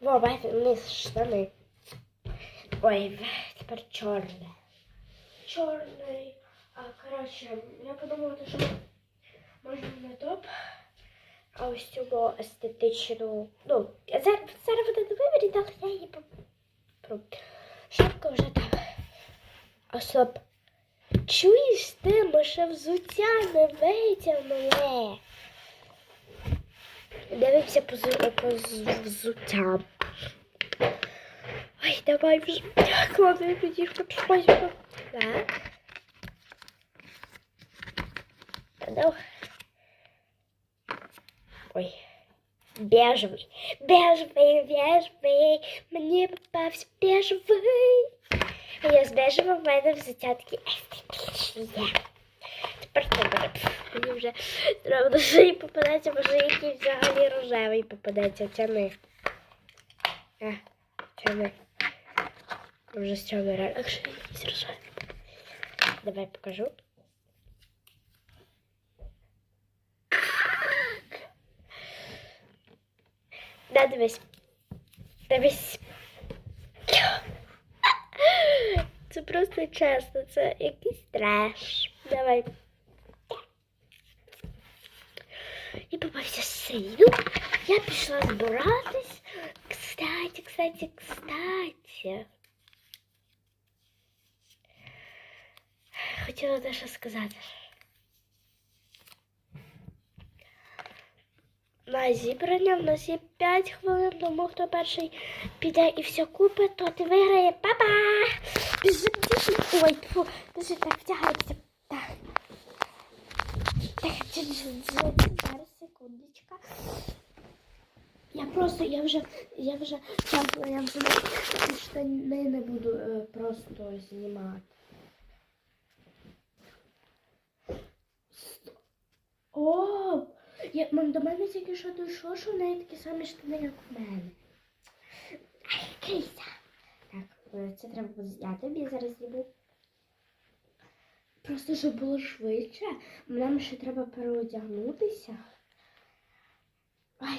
Во, бачите, вниз штани. Ой, тепер чорне. Чорний. А, коротше, я подумала, що можна не топ, а ось цю естетичну. Ну, зараз, зараз буде на виборі, але я її попру. Шапка вже там. Особ. Чуєш ти, ми ще взуття не витягнули. Дивимося по, по взуттям. Ой, давай тоді хоч щось. по- Так. Та ну. Ой. Бежевий. Бежевий, бежевий. Мені попався бежевий. А я з бежевим в мене взуття такі. Тепер. Мені вже треба до шиї попадеться, може якийсь взагалі рожевий попадеться. Тяни. А, тяни. Вже з цього реально. Якщо якийсь рожевий. Давай покажу. Да, дивись. Дивись. Це просто чесно, це якийсь треш. Давай. І попався сину. Я пішла збиратись. Кстати, кстати, кстати. Хотіла дещо сказати. На зібрання в нас є 5 хвилин, тому хто перший піде і все купить, то ти виграє. Па-па! Ой, фу, біжи, так, втягайся. Так. Так, Я просто, я вже, я вже, я вже штани не буду е, просто знімати. О, я, м- до мене тільки що дійшло, що в неї такі самі штани, як у мене. Ай, крися. Так, е, це треба зняти, я зараз зніму. Просто щоб було швидше, нам ще треба переодягнутися. Ай,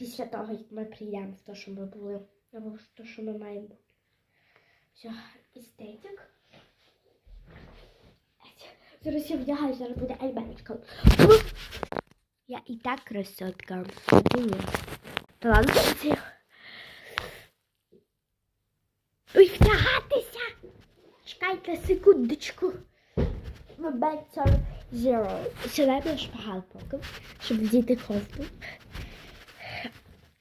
після того, як ми прийдемо в те, що ми були, або в те, що ми маємо бути. Все, естетик. Зараз я вдягаю, зараз буде альбаночка. Я і так красотка. Та ладно, це. Ой, втягатися! Чекайте секундочку. Zero. Сюди наш шпагал поки, щоб вдіти кофту.